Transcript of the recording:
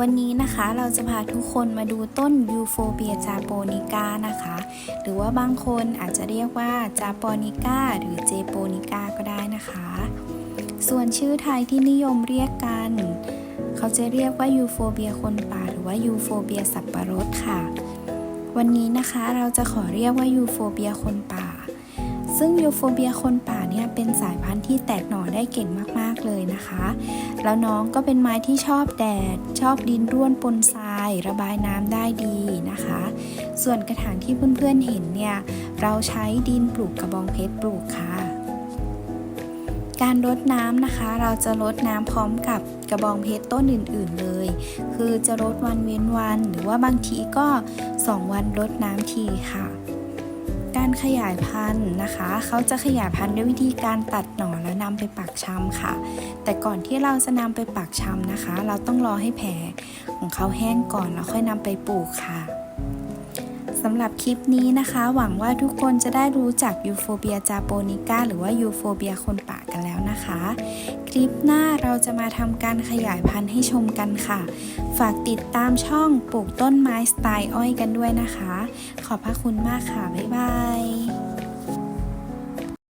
วันนี้นะคะเราจะพาทุกคนมาดูต้นยูโฟเบียจาโปนิก้านะคะ หรือว่าบางคนอาจจะเรียกว่าจาโปนิก้าหรือเจโปนิก้าก็ได้นะคะ ส่วนชื่อไทยที่นิยมเรียกกัน เขาจะเรียกว่ายูโฟเบียคนป่าหรือว่ายูโฟเบียสับปะรดค่ะ วันนี้นะคะเราจะขอเรียกว่ายูโฟเบียคนป่า ซึ่งยูโฟเบียคนป่าเนี่ยเป็นสายพันธุ์ที่แตกหน่อได้เก่งมากๆเลยนะคะ แล้วน้องก็เป็นไม้ที่ชอบแดด ชอบดินร่วนปนทราย ระบายน้ำได้ดีนะคะ ส่วนกระถางที่เพื่อนๆเห็นเนี่ยเราใช้ดินปลูกกระบองเพชรปลูกค่ะการรดน้ำนะคะ เราจะรดน้ำพร้อมกับกระบองเพชรต้นอื่น ๆเลย คือจะรดวันเว้นวัน หรือว่าบางทีก็ 2 วันรดน้ำทีค่ะ การขยายพันธุ์นะคะ เขาจะขยายพันธุ์ด้วยวิธีการตัดหน่อแล้วนำไปปักชำค่ะ แต่ก่อนที่เราจะนำไปปักชำนะคะ เราต้องรอให้แผลของเขาแห้งก่อนแล้วค่อยนำไปปลูกค่ะ สำหรับคลิปนี้นะคะ หวังว่าทุกคนจะได้รู้จักยูโฟเบียจาโปนิก้าหรือว่ายูโฟเบียคนป่ากันแล้วนะคะ คลิปหน้าเราจะมาทำการขยายพันธุ์ให้ชมกันค่ะ ฝากติดตามช่องปลูกต้นไม้สไตล์อ้อยกันด้วยนะคะ ขอบพระคุณมากค่ะ บ๊ายบาย